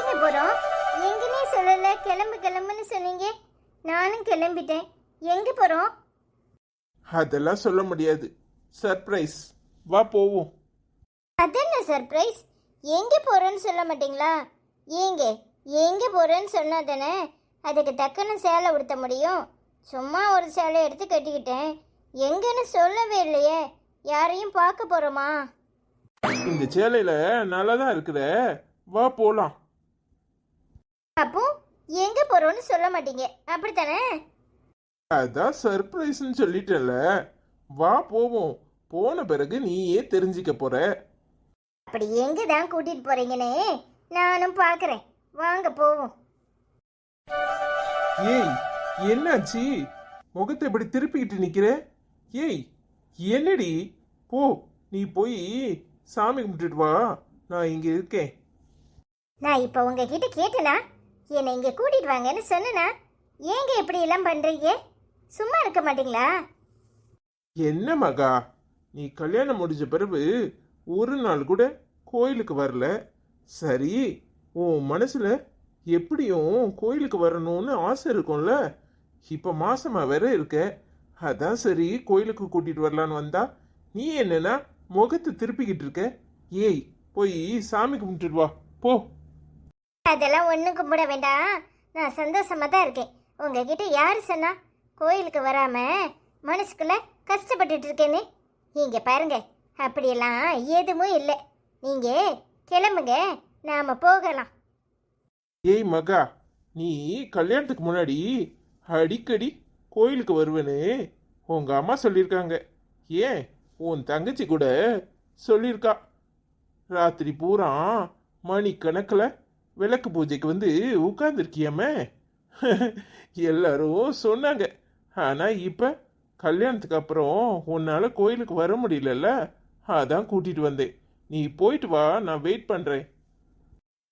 எங்கங்க போறோம்? எங்கன்னே சொல்லல. கிளம்பு கிளம்புன்னு சொன்னீங்க. நானும் கிளம்பிட்டேன். எங்க போறோம்? அதெல்லாம் சொல்ல முடியாது. சர்ப்ரைஸ் வா போவோம். அதென்ன சர்ப்ரைஸ் எங்க போறோன்னு சொல்ல மாட்டீங்களா? ஏங்க எங்க போறேன்னு சொன்னா தானே அதுக்கு டக்குன்னு சேலை உடுத்த முடியும். சும்மா ஒரு சேலை எடுத்து கட்டிக்கிட்டேன். எங்கன்னு சொல்லவே இல்லையே. யாரையும் பார்க்க போறோமா? இந்த சேலையில நல்லா தான் இருக்குத. வா போலாம். அப்போ எங்க போறோம்னு சொல்ல மாட்டீங்க. அப்படித்தானே? அதான் சர்ப்ரைஸ்னு சொல்லிட்டேன்ல. வா போவோம். போன பிறகு நீயே தெரிஞ்சுக்க போற. அப்படி எங்க தான் கூட்டிட்டு போறீங்கன்னு நானும் பார்க்கறேன் வாங்க போவோம். ஏய் என்னாச்சு? முகத்தை இப்படி திருப்பிக்கிட்டு நிக்கிற? ஏய் என்னடி? போ நீ போய் சாமி கும்பிட்டுட்டு வா. நான் இங்க இருக்கேன். நான் இப்போ உங்ககிட்ட கேட்டேனா? என்னை இங்கே கூட்டிட்டு வாங்கன்னு சொன்னேனா? ஏங்க இப்படி எல்லாம் பண்றீங்க? சும்மா இருக்க மாட்டீங்களா? என்ன மகா? நீ கல்யாணம் முடிஞ்ச பிறகு ஒரு நாள் கூட கோயிலுக்கு வரல. சரி உன் மனசுல எப்படியும் கோயிலுக்கு வரணும்னு ஆசை இருக்கும்ல? இப்ப மாசமா வேற இருக்க. அதான் சரி கோயிலுக்கு கூட்டிட்டு வரலான்னு வந்தா நீ என்னன்னா முகத்தை திருப்பிக்கிட்டு இருக்க. ஏய் போய் சாமி கும்பிட்டுட்டு வா. போ. அதெல்லாம் ஒன்றும் கும்பிட வேண்டாம். நான் சந்தோஷமாக தான் இருக்கேன். உங்ககிட்ட யார் சொன்னா கோயிலுக்கு வராம மனசுக்குள்ளே கஷ்டப்பட்டுட்டு இருக்கேன்னு? நீங்கள் பாருங்க அப்படியெல்லாம் எதுவும் இல்லை. நீங்கள் கிளம்புங்க நாம் போகலாம். ஏய் மகா நீ கல்யாணத்துக்கு முன்னாடி அடிக்கடி கோயிலுக்கு வருவேன்னு உங்க அம்மா சொல்லியிருக்காங்க. ஏன்? உன் தங்கச்சி கூட சொல்லியிருக்கா. ராத்திரி பூரா மணிக்கணக்கில் விளக்கு பூஜைக்கு வந்து உட்காந்துருக்கியாமே எல்லாரும் சொன்னாங்க. ஆனால் இப்போ கல்யாணத்துக்கு அப்புறம் உன்னால் கோயிலுக்கு வர முடியலல்ல? அதான் கூட்டிகிட்டு வந்தேன். நீ போயிட்டு வா நான் வெயிட் பண்ணுறேன்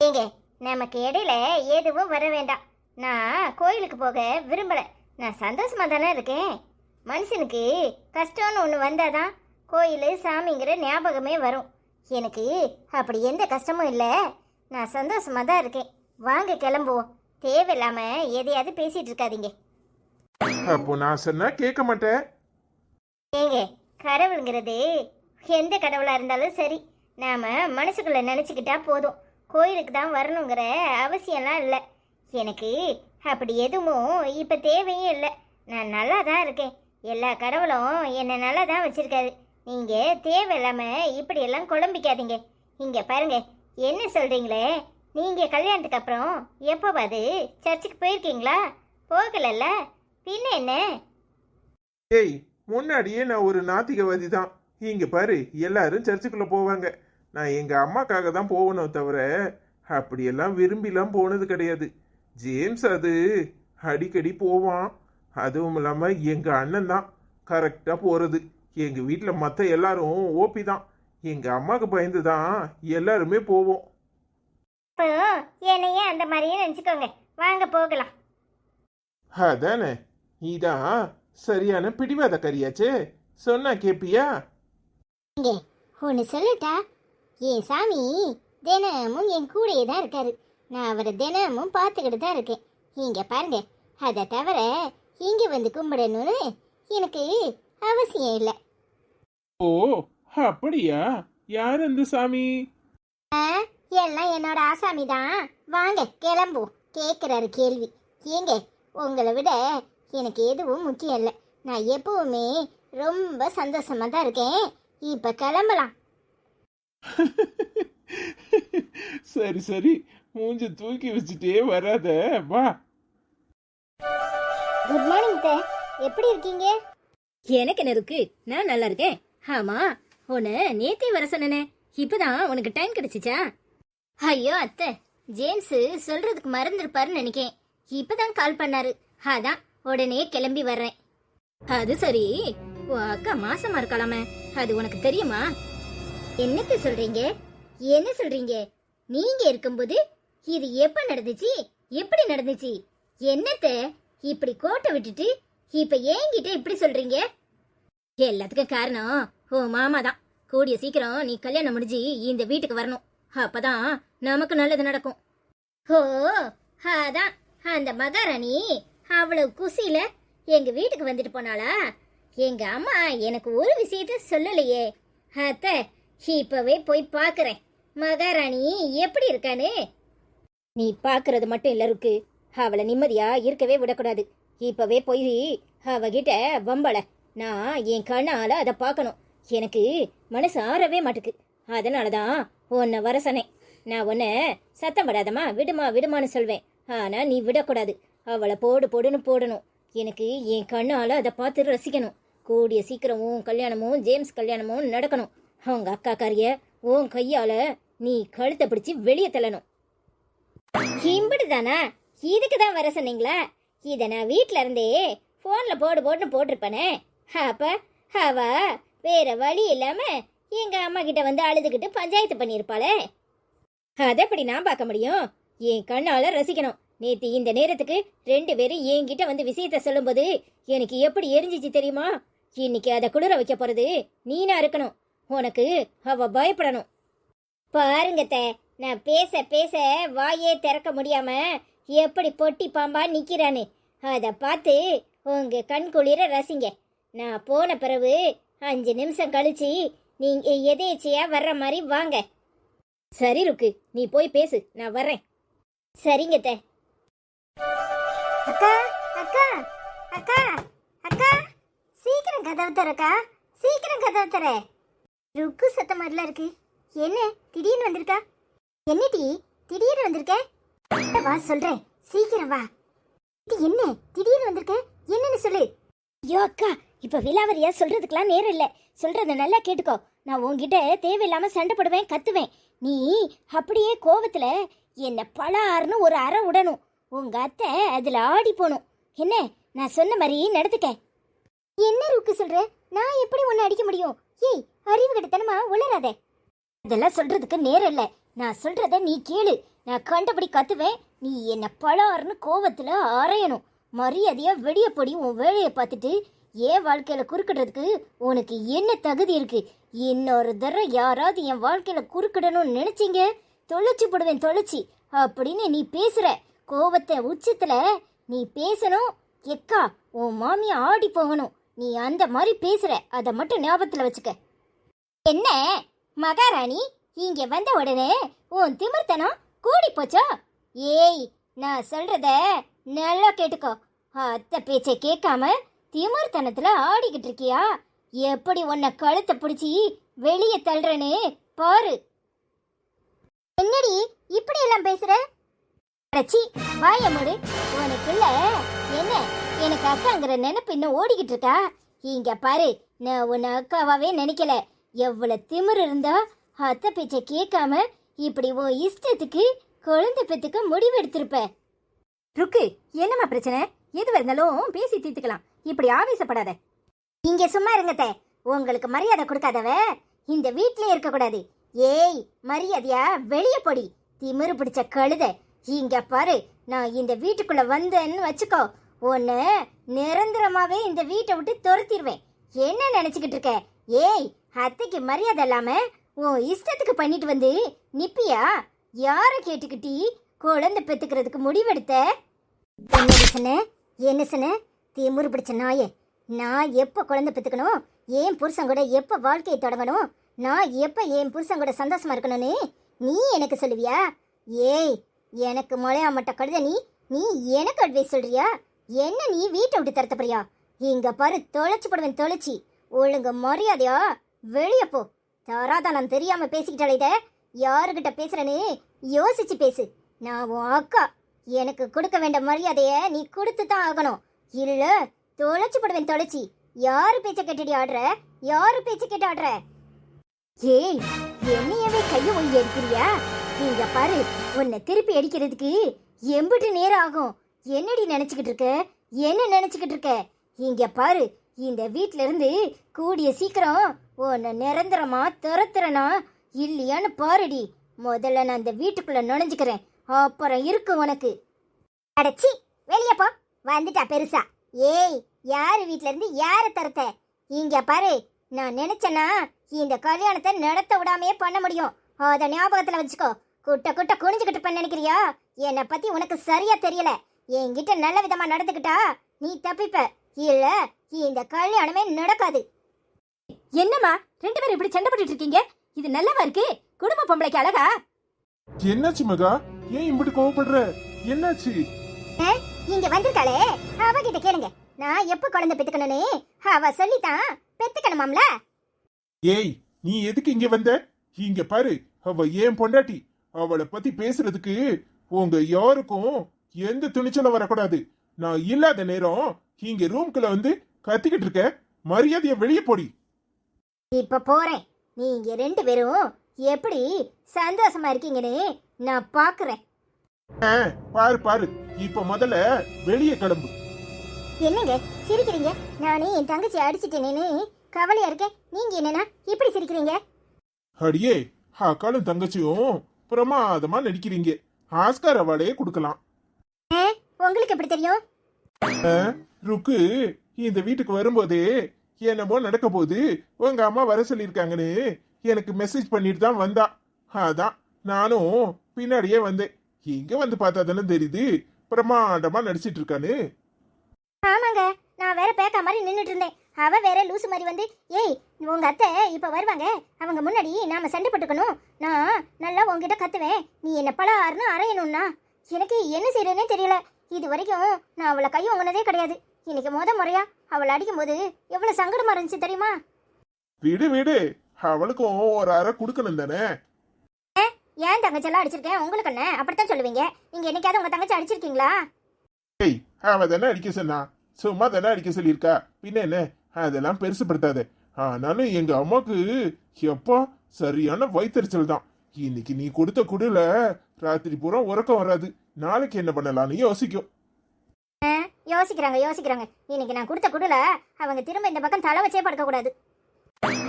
ஏங்க நமக்கு இடையில எதுவும் வர வேண்டாம். நான் கோயிலுக்கு போக விரும்பலை. நான் சந்தோஷமா தானே இருக்கேன். மனுஷனுக்கு கஷ்டம்னு ஒன்று வந்தாதான் கோயில் சாமிங்கிற ஞாபகமே வரும். எனக்கு அப்படி எந்த கஷ்டமும் இல்லை. நான் சந்தோஷமா தான் இருக்கேன். வாங்க கிளம்புவோம். தேவையில்லாம எதையாவது பேசிட்டு இருக்காதீங்க. அப்போ நான் சொன்னா கேட்க மாட்டேன். ஏங்க கடவுளுங்கிறது எந்த கடவுளா இருந்தாலும் சரி நாம மனசுக்குள்ள நினச்சிக்கிட்டா போதும். கோயிலுக்கு தான் வரணுங்கிற அவசியம்லாம் இல்லை. எனக்கு அப்படி எதுவும் இப்போ தேவையும் இல்லை. நான் நல்லா தான் இருக்கேன். எல்லா கடவுளும் என்னை நல்லா தான் வச்சிருக்காரு. நீங்கள் தேவையில்லாமல் இப்படியெல்லாம் குழம்பிக்காதீங்க. இங்கே பாருங்க என்ன சொல்கிறீங்களே நீங்கள் கல்யாணத்துக்கு அப்புறம் எப்போ பாது? சர்ச்சுக்கு போயிருக்கீங்களா? போகலல்ல? பின்ன என்ன? ஏய் முன்னாடியே நான் ஒரு நாத்திகவாதி தான் இங்கே பாரு எல்லாரும் சர்ச்சுக்குள்ளே போவாங்க. நான் எங்கள் அம்மாக்காக தான் போகணும் தவிர அப்படியெல்லாம் விரும்பிலாம் போனது கிடையாது. ஜேம்ஸ் அது அடிக்கடி போவான். அதுவும் இல்லாமல் எங்கள் அண்ணன் தான் கரெக்டாக போகிறது எங்கள் வீட்டில் மற்ற எல்லாரும் ஓபி தான். எங்க அம்மாக்கு பயந்து தான் எல்லாருமே போவோம். இப்போ என்னையே அந்த மாதிரியே நினச்சிக்கோங்க. வாங்க போகலாம். அதானே நீதான் சரியான பிடிவாத கரியாச்சே சொன்னா கேப்பியா? இங்கே ஒன்று சொல்லட்டா? என் சாமி தினமும் என் கூடயே தான் இருக்காரு. நான் அவரை தினமும் பார்த்துக்கிட்டு தான் இருக்கேன். இங்கே பாருங்க அதை தவிர இங்கே வந்து கும்பிடணும்னு எனக்கு அவசியம் இல்லை. ஓ அப்படியா? யார் அந்த சாமி? ஆ எல்லாம் என்னோட ஆசாமி தான் வாங்க கிளம்புவோம் கேட்குறாரு கேள்வி. ஏங்க உங்களை விட எனக்கு எதுவும் முக்கியம் இல்லை. நான் எப்பவுமே ரொம்ப சந்தோஷமா தான் இருக்கேன். இப்போ கிளம்பலாம். சரி சரி. மூஞ்ச தூக்கி வச்சுட்டே வராத. வா. குட் மார்னிங் தே எப்படி இருக்கீங்க? எனக்கு என்ன இருக்கு? நான் நல்லா இருக்கேன். ஆமா உன்னை நேத்தே வர சொன்னனே. இப்பதான் உனக்கு டைம் கிடைச்சிச்சா? ஐயோ அத்தை. ஜேம்ஸ் சொல்றதுக்கு மறந்துருப்பாருன்னு நினைக்கேன். இப்பதான் கால் பண்ணாரு. அதான் உடனே கிளம்பி வர்றேன். அது சரி. உன் அக்கா மாசமா இருக்கலாமே அது உனக்கு தெரியுமா? என்னத்த சொல்றீங்க? என்ன சொல்றீங்க? நீங்க இருக்கும்போது இது எப்ப நடந்துச்சு? எப்படி நடந்துச்சு? என்னத்த? இப்படி கோட்டை விட்டுட்டு இப்ப ஏங்கிட்ட இப்படி சொல்றீங்க? எல்லாத்துக்கும் காரணம் ஓ மாமா தான் கூடிய சீக்கிரம் நீ கல்யாணம் முடிஞ்சு இந்த வீட்டுக்கு வரணும். அப்பதான் நமக்கு நல்லது நடக்கும். ஓ அதான். அந்த மகாராணி அவ்வளவு குசியில எங்க வீட்டுக்கு வந்துட்டு போனாளா? எங்க அம்மா எனக்கு ஒரு விஷயத்த சொல்லலையே. அத்த இப்பவே போய் பாக்குறேன். மகாராணி எப்படி இருக்கானு நீ பார்க்கறது மட்டும் இல்ல இருக்கு அவளை நிம்மதியா இருக்கவே விடக்கூடாது. இப்பவே போய் அவகிட்ட வம்பல நான் என் கண்ணால அதை பார்க்கணும் எனக்கு மனசு ஆறவே மாட்டுக்கு. அதனால தான் உன்னை வர சொன்னேன். நான் உன்னை சத்தம் படாதம்மா விடுமா விடுமான்னு சொல்வேன். ஆனால் நீ விடக்கூடாது. அவளை போடு போடுன்னு போடணும். எனக்கு என் கண்ணால் அதை பார்த்து ரசிக்கணும். கூடிய சீக்கிரமும் கல்யாணமும் ஜேம்ஸ் கல்யாணமும் நடக்கணும். அவங்க அக்கா காரிய உன் கையால நீ கழுத்தை பிடிச்சி வெளியே தள்ளணும். இம்புடுதானா இதுக்கு தான் வர சொன்னீங்களா? இதை நான் வீட்டில இருந்தே ஃபோனில் போடு போட்டுன்னு போட்டிருப்பேனே. அப்ப அவ வேற வழி இல்லாம எங்க அம்மா கிட்ட வந்து அழுதுகிட்டு பஞ்சாயத்து பண்ணியிருப்பாளே. அதை எப்படி நான் பார்க்க முடியும்? என் கண்ணால ரசிக்கணும். நேத்து இந்த நேரத்துக்கு ரெண்டு பேரும் என்கிட்ட வந்து விஷயத்த சொல்லும்போது எனக்கு எப்படி எரிஞ்சிச்சு தெரியுமா? இன்னைக்கு அதை குளிர வைக்க போறது நீனா இருக்கணும். உனக்கு அவ பயப்படணும். பாருங்கத்தை நான் பேச பேச வாயே திறக்க முடியாம எப்படி பொட்டி பாம்பா நிக்கிறானு அதை பார்த்து உங்க கண் குளிர ரசிங்க. நான் போன பிறகு அஞ்சு நிமிஷம் கழிச்சு நீங்க எதேச்சியா வர்ற மாதிரி வாங்க. சரி ருக்கு நீ போய் பேசு நான் வர்றேன். சரிங்க தே அக்கா அக்கா அக்கா அக்கா சீக்கிரம் கதவு தரக்கா சீக்கிரம் கதவு தர ருக்கு சத்த மாதிரிலாம் இருக்கு. என்ன திடீர்னு வந்திருக்கா? என்ன டி திடீர்னு வந்திருக்க? வா சொல்றேன் சீக்கிரம் வா. இது என்ன திடீர்னு வந்திருக்க? என்னன்னு சொல்லு. ஐயோ அக்கா இப்ப விலாவரியா சொல்றதுக்கெல்லாம் நேரம் இல்லை. சொல்றத நல்லா கேட்டுக்கோ. நான் உன்கிட்ட தேவையில்லாம சண்டை போடுவேன் கத்துவேன். நீ அப்படியே கோவத்துல என்ன பலாருன்னு ஒரு அறை விடணும் உங்க அத்தை அதுல ஆடி போகணும் என்ன? நான் சொன்ன மாதிரி நடத்துக்க என்ன ரூக்கு சொல்ற? நான் எப்படி ஒன்று அடிக்க முடியும்? ஏய் அறிவு கிட்டத்தனமா உளராத இதெல்லாம் சொல்றதுக்கு நேரம் இல்லை. நான் சொல்றத நீ கேளு. நான் கண்டபடி கத்துவேன். நீ என்ன பலாருன்னு கோவத்துல அரையணும் மரியாதையா வெளிய பொடி உன் வேலையை பார்த்துட்டு ஏன் வாழ்க்கையில குறுக்கிடுறதுக்கு உனக்கு என்ன தகுதி இருக்கு? இன்னொரு தடவை யாராவது என் வாழ்க்கையில குறுக்கிடணும்னு நினச்சிங்க? தொலைச்சு போடுவேன் தொலைச்சி. அப்படின்னு நீ பேசுற கோவத்தை உச்சத்துல நீ பேசணும். எக்கா உன் மாமியை ஆடி போகணும். நீ அந்த மாதிரி பேசுற. அதை மட்டும் ஞாபகத்துல வச்சுக்க. என்ன? மகாராணி இங்க வந்த உடனே உன் திமிர்த்தனம் கூடி போச்சா? ஏய் நான் சொல்றத நல்லா கேட்டுக்கோ. அத்தை பேச்சை கேட்காம திமிர்த்தனத்துல ஆடிக்கிட்டு இருக்கியா? எப்படி உன்னை கழுத்தை பிடிச்சி வெளியே தள்ளுறேன்னு பாரு. என்னடி இப்படி எல்லாம் பேசுற? அடச்சி வாய மூடு. உனக்குள்ள என்ன? எனக்கு அக்காங்கிற நினைப்பு இன்னும் ஓடிக்கிட்டு இருக்கா? இங்க பாரு நான் உன்னை அக்காவாவே நினைக்கல. எவ்வளவு திமிரு இருந்தா அத்தை பேச்சை கேட்காம இப்படி உன் இஷ்டத்துக்கு குழந்தை பெத்துக்க முடிவு எடுத்திருப்ப. ருக்கு என்னம்மா பிரச்சனை? எது இருந்தாலும் பேசி தீர்த்துக்கலாம். இப்படி ஆவேசப்படாத. இங்க சும்மா இருங்கத்த. உங்களுக்கு மரியாதை கொடுக்காதவ. இந்த வீட்லயே இருக்க கூடாது ஏய் மரியாதையா வெளியே பொடி. திமிரு பிடிச்ச கழுத. இங்க பாரு நான் இந்த வீட்டுக்குள்ள வந்தேன்னு வச்சுக்கோ. உன்னை நிரந்தரமாவே இந்த வீட்டை விட்டு துரத்திடுவேன் என்ன நினைச்சுக்கிட்டு இருக்க? ஏய் அத்தைக்கு மரியாதை இல்லாம உன் இஷ்டத்துக்கு பண்ணிட்டு வந்து நிப்பியா? யாரை கேட்டுக்கிட்டி குழந்தை பெத்துக்கிறதுக்கு முடிவெடுத்த? என்ன சொன்ன என்ன சொன்ன திமிரு பிடிச்ச நாயே. நான் எப்போ குழந்தை பெற்றுக்கணும் என் புருஷன் கூட எப்போ வாழ்க்கையை தொடங்கணும்? நான் எப்போ என் புருஷன் கூட சந்தோஷமா இருக்கணும்னு நீ எனக்கு சொல்லுவியா? ஏய் எனக்கு முளையா மட்ட கழுத நீ நீ எனக்கு அட்வைஸ் சொல்றியா? என்ன நீ வீட்டை விட்டு தரத்த போறியா? இங்க பாரு தொலைச்சு போடுவேன் தொலைச்சி. ஒழுங்கு மரியாதையா வெளியே போ. தராதனம் தெரியாம பேசிக்கிட்டாலே யாருகிட்ட பேசுறேன்னு யோசிச்சு பேசு. நான் உன் அக்கா. எனக்கு கொடுக்க வேண்டிய மரியாதைய நீ கொடுத்து தான் ஆகணும். இல்ல தொலைச்சு போடுவேன் தொலைச்சி. யாரு பேச்ச கேட்டுடி ஆடுற? யாரு பேச்ச கேட்டு ஆடுற? ஏய் என்னையவே கைய ஒய் எடுக்கிறியா இங்க பாரு உன்னை திருப்பி அடிக்கிறதுக்கு எம்பிட்டு நேரம் ஆகும். என்னடி நினைச்சுக்கிட்டு இருக்க? என்ன நினைச்சுக்கிட்டு இருக்க? இங்க பாரு இந்த வீட்ல இருந்து கூடிய சீக்கிரம் உன்னை நிரந்தரமா துரத்துறனா? இல்லையான்னு பாருடி. முதல்ல நான் அந்த வீட்டுக்குள்ள நுழைஞ்சுக்கிறேன். அப்புறம் இருக்கு உனக்கு. அடச்சி வெளியே போ. வந்துட்டா பெருசா. ஏய் யாரு வீட்ல இருந்து யார தரத்த? இங்க பாரு நான் நினைச்சேன்னா இந்த கல்யாணத்தை நடத்த விடாமையே பண்ண முடியும். அத ஞாபகத்துல வச்சுக்கோ. குட்ட குட்ட குனிஞ்சுக்கிட்டு பண்ண நினைக்கிறியா? என்னை பத்தி உனக்கு சரியா தெரியல. என்கிட்ட நல்ல விதமா நடந்துக்கிட்டா நீ தப்பிப்ப. இல்ல இந்த கல்யாணமே நடக்காது. என்னம்மா ரெண்டு பேரும் இப்படி சண்டை போட்டுட்டு இருக்கீங்க? இது நல்லவா இருக்கு? குடும்ப பொம்பளைக்கு அழகா? என்னாச்சு மகா? ஏன் இப்படி கோவப்படுற? என்னாச்சு? இங்க வந்திருக்காளே. அவகிட்ட கேளுங்க. நான் எப்ப குழந்தை பெத்துக்கணும்னு? அவ சொல்லித்தான். பெத்துக்கணுமாம்ல? ஏய் நீ எதுக்கு இங்க வந்த? இங்க பாரு அவ ஏன் பொண்டாட்டி? அவளை பத்தி பேசுறதுக்கு உங்க யாருக்கும் எந்த துணிச்சலும் வரக்கூடாது. நான் இல்லாத நேரம் இங்க ரூம்குள்ள வந்து கத்திக்கிட்டு இருக்க. மரியாதைய வெளியே போடி. இப்ப போறேன். நீங்க ரெண்டு பேரும் எப்படி சந்தோஷமா இருக்கீங்கன்னு நான் பாக்குறேன். பாரு பாரு. இப்ப முதல்ல வெளியே கிளம்பு. என்னங்க சிரிக்கிறீங்க? நானே என் தங்கச்சி அடிச்சிட்டேனேன்னு கவலையா இருக்கேன். நீங்க என்னன்னா இப்படி சிரிக்கிறீங்க? அடியே அக்காலும் தங்கச்சியும் பிரமாதமா நடிக்கிறீங்க. ஆஸ்கார் அவார்டே கொடுக்கலாம். உங்களுக்கு எப்படி தெரியும்? ருக்கு இந்த வீட்டுக்கு வரும்போதே என்னமோ நடக்க போகுது உங்க அம்மா வர சொல்லியிருக்காங்கன்னு எனக்கு மெசேஜ் பண்ணிட்டு தான் வந்தா. அதான் நானும் பின்னாடியே வந்தேன். இங்க வந்து பார்த்தா தானே தெரியுது. பிரமாண்டமா நடிச்சிட்டு இருக்கானு. ஆமாங்க நான் வேற பேக்கா மாதிரி நின்னுட்டு இருந்தேன். அவ வேற லூசு மாதிரி வந்து ஏய் உங்க அத்தை இப்ப வருவாங்க. அவங்க முன்னாடி நாம சண்டை போட்டுக்கணும். நான் நல்லா உங்ககிட்ட கத்துவேன். நீ என்ன பலாருன்னு அரையணும்னா எனக்கு என்ன செய்யறேனே தெரியல. இது வரைக்கும் நான் அவளை கை உங்கனதே கிடையாது. இன்னைக்கு முத முறையா அவளை அடிக்கும்போது எவ்வளவு சங்கடமா இருந்துச்சு தெரியுமா? விடு விடு. அவளுக்கும் ஒரு அறை கொடுக்கணும் தானே? ஏன் தங்கச்செல்லாம் அடிச்சிருக்கேன் உங்களுக்கு என்ன? அப்படித்தான் சொல்லுவீங்க. நீங்க என்னைக்காவது உங்க தங்கச்சி அடிச்சிருக்கீங்களா? ஏய் அவ தானே அடிக்க சொன்னா. சும்மா தானே அடிக்க சொல்லியிருக்கா. பின்ன என்ன? அதெல்லாம் பெருசுப்படுத்தாத. ஆனாலும் எங்க அம்மாக்கு எப்பா சரியான வயிற்றுச்சல் தான். இன்னைக்கு நீ கொடுத்த குடுல ராத்திரி பூரா உறக்கம் வராது. நாளைக்கு என்ன பண்ணலாம்னு யோசிக்கும். யோசிக்கிறாங்க யோசிக்கிறாங்க. இன்னைக்கு நான் கொடுத்த குடுல அவங்க திரும்ப இந்த பக்கம் தலை வச்சே படுக்க கூடாது.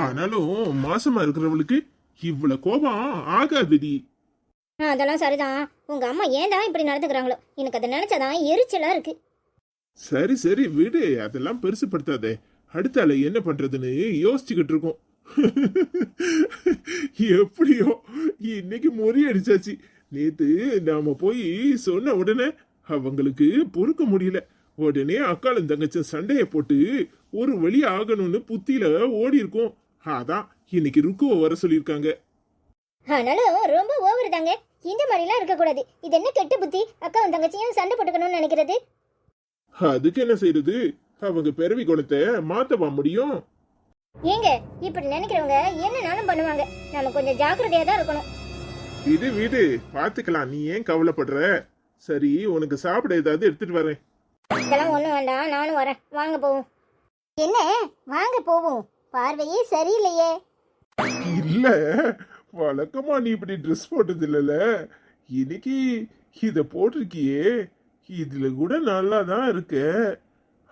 ஆனாலும் மாசமா இருக்கிறவளுக்கு இவ்வளவு கோபம் ஆகாதுடி. அதெல்லாம் சரிதான். உங்க அம்மா ஏன் தான் இப்படி நடந்துக்கிறாங்களோ? எனக்கு அதை நினைச்சாதான் எரிச்சலா இருக்கு. சரி சரி விடு. அதெல்லாம் பெருசுப்படுத்தாதே. அடுத்த ஆளை என்ன பண்றதுன்னு யோசிச்சுக்கிட்டு இருக்கோம். எப்படியோ இன்னைக்கு முறியடிச்சாச்சு நேத்து நாம போய் சொன்ன உடனே அவங்களுக்கு பொறுக்க முடியல. உடனே அக்காளும் தங்கச்சும் சண்டைய போட்டு ஒரு வழி ஆகணும்னு புத்தியில ஓடி இருக்கோம் அதான் இன்னைக்கு ருக்குவ வர சொல்லியிருக்காங்க. ஆனாலும் ரொம்ப ஓவர் தாங்க. இந்த மாதிரிலாம் இருக்கக்கூடாது. இது என்ன கெட்ட புத்தி? அக்காவும் தங்கச்சியும் சண்டை போட்டுக்கணும்னு நினைக்கிறது. அதுக்கு என்ன செய்யறது அவங்க பிறவி குணத்தை மாத்தவா முடியும்? ஏங்க இப்படி நினைக்கிறவங்க என்னனாலும் பண்ணுவாங்க. நம்ம கொஞ்சம் ஜாக்கிரதையா தான் இருக்கணும். விடு விடு. பாத்துக்கலாம் நீ ஏன் கவலைப்படுற? சரி உனக்கு சாப்பிட ஏதாவது எடுத்துட்டு வரேன். இதெல்லாம் ஒண்ணும் வேண்டாம் நானும் வரேன். வாங்க போவோம். என்ன? வாங்க போவோம். பார்வையே சரியில்லையே. இல்ல வழக்கமா நீ இப்படி ட்ரெஸ் போட்டது இல்லல இன்னைக்கு இத போட்டிருக்கியே. இதுல கூட நல்லா தான் இருக்க.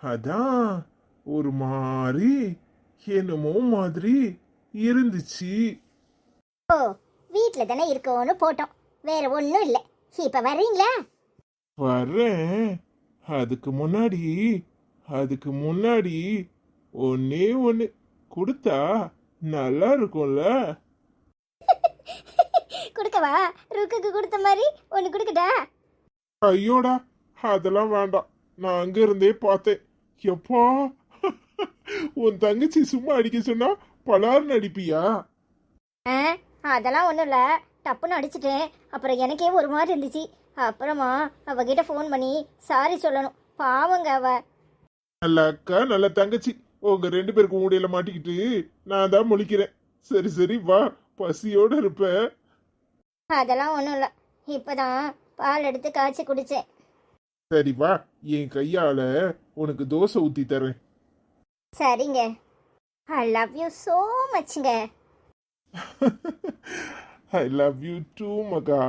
அதான் ஒரு மாதிரி என்னமோ மாதிரி இருந்துச்சு. ஓ வீட்ல தானே இருக்கோன்னு போட்டோம். வேற ஒண்ணும் இல்ல. இப்ப வர்றீங்களா? வர்றேன். அதுக்கு முன்னாடி அதுக்கு முன்னாடி ஒன்னே ஒன்று கொடுத்தா நல்லா இருக்கும்ல கொடுக்கவா? ருக்குக்கு கொடுத்த மாதிரி ஒன்னு கொடுக்கட்டா? ஐயோடா அதெல்லாம் வேண்டாம். நான் அங்க இருந்தே பார்த்தேன். எப்பா? உன் தங்கச்சி சும்மா அடிக்க சொன்னா பலார்னு அடிப்பியா? ஆ அதெல்லாம் ஒன்றும் இல்லை. டப்புன்னு அடிச்சிட்டேன். அப்புறம் எனக்கே ஒரு மாதிரி இருந்துச்சு. அப்புறமா அவகிட்ட ஃபோன் பண்ணி சாரி சொல்லணும். பாவங்க அவ. நல்ல அக்கா நல்ல தங்கச்சி. உங்க ரெண்டு பேருக்கு மூடையில மாட்டிக்கிட்டு நான் தான் முழிக்கிறேன். சரி சரி வா. பசியோட இருப்ப. அதெல்லாம் ஒன்றும் இல்லை. இப்போதான் பால் எடுத்து காய்ச்சி குடித்தேன் சரி வா. என் கையால உனக்கு தோசை ஊத்தி தரேன் சரிங்க. I love you so மச்ங்க I love you too Maha.